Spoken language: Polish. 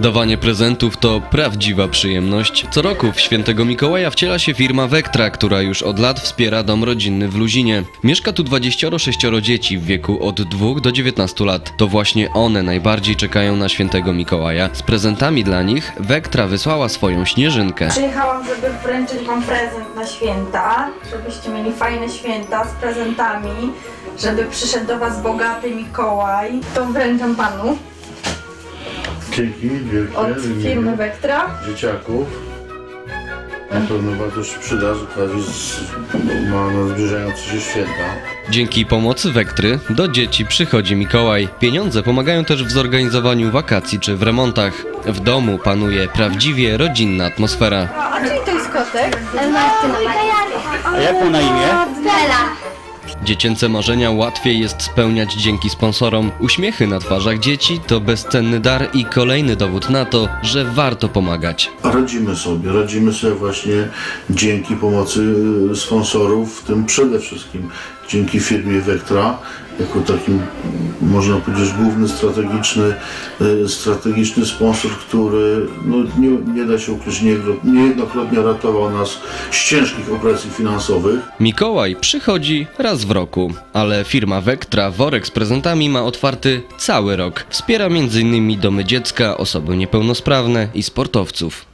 Dawanie prezentów to prawdziwa przyjemność. Co roku w świętego Mikołaja wciela się firma Vectra, która już od lat wspiera dom rodzinny w Luzinie. Mieszka tu 26 dzieci w wieku od 2 do 19 lat. To właśnie one najbardziej czekają na świętego Mikołaja. Z prezentami dla nich Vectra wysłała swoją śnieżynkę. Przyjechałam, żeby wręczyć Wam prezent na święta, żebyście mieli fajne święta z prezentami, żeby przyszedł do Was bogaty Mikołaj. To wręczam Panu Dzięki wielkie od firmy Vectra. dzieciaków. Na pewno bardzo się przyda, że ma na zbliżające się święta. Dzięki pomocy Wektry do dzieci przychodzi Mikołaj. Pieniądze pomagają też w zorganizowaniu wakacji czy w remontach. W domu panuje prawdziwie rodzinna atmosfera. A czyli to jest kotek? Martyna. A jak ma na imię? Bela. Dziecięce marzenia łatwiej jest spełniać dzięki sponsorom. Uśmiechy na twarzach dzieci to bezcenny dar i kolejny dowód na to, że warto pomagać. Radzimy sobie, radzimy sobie właśnie dzięki pomocy y, sponsorów, w tym przede wszystkim dzięki firmie Vectra, jako takim, można powiedzieć, główny strategiczny, y, strategiczny sponsor, który no, nie, nie da się ukryć, nie- niejednokrotnie ratował nas z ciężkich opresji finansowych. Mikołaj przychodzi raz w roku, ale firma Vectra worek z prezentami ma otwarty cały rok. Wspiera m.in. domy dziecka, osoby niepełnosprawne i sportowców.